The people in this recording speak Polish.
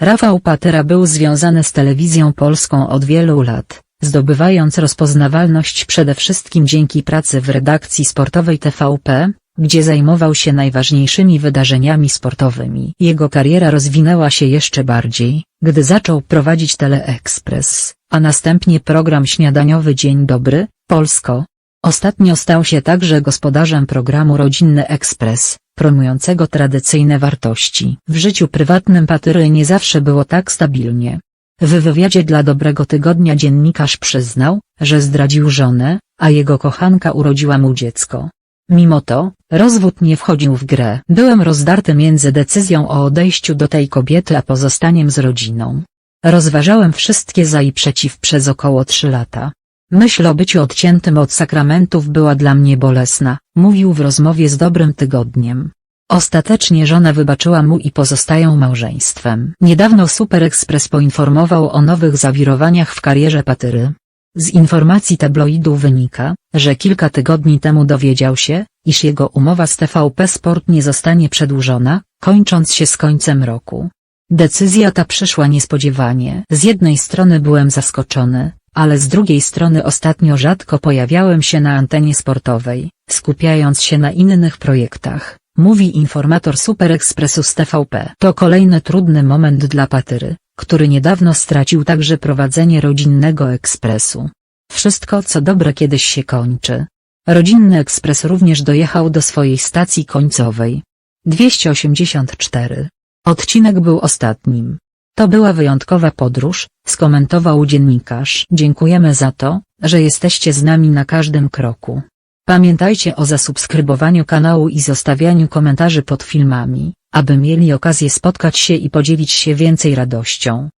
Rafał Patyra był związany z telewizją polską od wielu lat, zdobywając rozpoznawalność przede wszystkim dzięki pracy w redakcji sportowej TVP, gdzie zajmował się najważniejszymi wydarzeniami sportowymi. Jego kariera rozwinęła się jeszcze bardziej, gdy zaczął prowadzić Teleekspres, a następnie program śniadaniowy Dzień Dobry, Polsko. Ostatnio stał się także gospodarzem programu Rodzinny Ekspres, promującego tradycyjne wartości. W życiu prywatnym Patyry nie zawsze było tak stabilnie. W wywiadzie dla Dobrego Tygodnia dziennikarz przyznał, że zdradził żonę, a jego kochanka urodziła mu dziecko. Mimo to, rozwód nie wchodził w grę. Byłem rozdarty między decyzją o odejściu do tej kobiety a pozostaniem z rodziną. Rozważałem wszystkie za i przeciw przez około trzy lata. Myśl o byciu odciętym od sakramentów była dla mnie bolesna, mówił w rozmowie z Dobrym Tygodniem. Ostatecznie żona wybaczyła mu i pozostają małżeństwem. Niedawno Super Express poinformował o nowych zawirowaniach w karierze Patyry. Z informacji tabloidu wynika, że kilka tygodni temu dowiedział się, iż jego umowa z TVP Sport nie zostanie przedłużona, kończąc się z końcem roku. Decyzja ta przyszła niespodziewanie. Z jednej strony byłem zaskoczony, ale z drugiej strony ostatnio rzadko pojawiałem się na antenie sportowej, skupiając się na innych projektach, mówi informator Super Expressu z TVP. To kolejny trudny moment dla Patyry, który niedawno stracił także prowadzenie rodzinnego ekspresu. Wszystko co dobre kiedyś się kończy. Rodzinny ekspres również dojechał do swojej stacji końcowej. 284. Odcinek był ostatnim. To była wyjątkowa podróż, skomentował dziennikarz. Dziękujemy za to, że jesteście z nami na każdym kroku. Pamiętajcie o zasubskrybowaniu kanału i zostawianiu komentarzy pod filmami, aby mieli okazję spotkać się i podzielić się więcej radością.